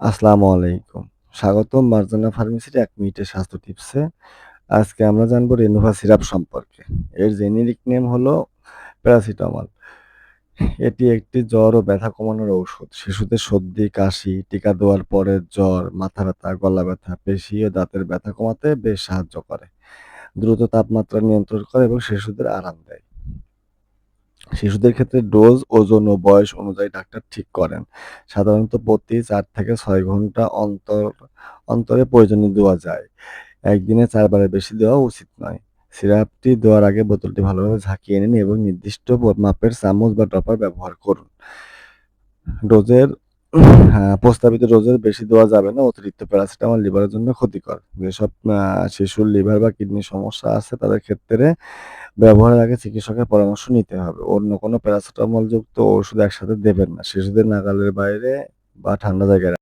আসসালামু আলাইকুম। স্বাগতম মার্জানা ফার্মেসির এক মিনিটের স্বাস্থ্য টিপসে। আজকে আমরা জানব রেনোভা সিরাপ সম্পর্কে। এর জেনেরিক নেম হলো প্যারাসিটামল। এটি একটি জ্বর ও ব্যথা কমানোর ঔষধ। শিশুদের সর্দি, কাশি, টিকা দেওয়ার পরে জ্বর, মাথা ব্যথা, গলা ব্যথা, পেশি ও দাঁতের ব্যথা কমাতে বেশ সাহায্য করে। দ্রুত তাপমাত্রা নিয়ন্ত্রণ করে এবং শিশুদের আরাম দেয়। শিশুদের ক্ষেত্রে ডোজ, ওজন ও বয়স অনুযায়ী ডাক্তার ঠিক করেন। সাধারণত প্রতি চার থেকে ছয় ঘণ্টা অন্তর অন্তরে প্রয়োজনে দেওয়া যায়। একদিনে ৪ বারের বেশি দেওয়া উচিত নয়। সিরাপটি দেওয়ার আগে বোতলটি ভালোভাবে ঝাঁকিয়ে নিন এবং নির্দিষ্ট মাপের চামচ বা ড্রপার ব্যবহার করুন। ডোজের হ্যাঁ, প্রস্তাবিত ডোজের বেশি দেওয়া যাবে না। অতিরিক্ত প্যারাসিটামল লিভারের জন্য ক্ষতিকর। যেসব শিশুর লিভার বা কিডনির সমস্যা আছে তাদের ক্ষেত্রে ব্যবহারের আগে চিকিৎসকের পরামর্শ নিতে হবে। অন্য কোনো প্যারাসিটামলযুক্ত ওষুধ একসাথে দেবেন না। শিশুদের নাগালের বাইরে বা ঠান্ডা জায়গায়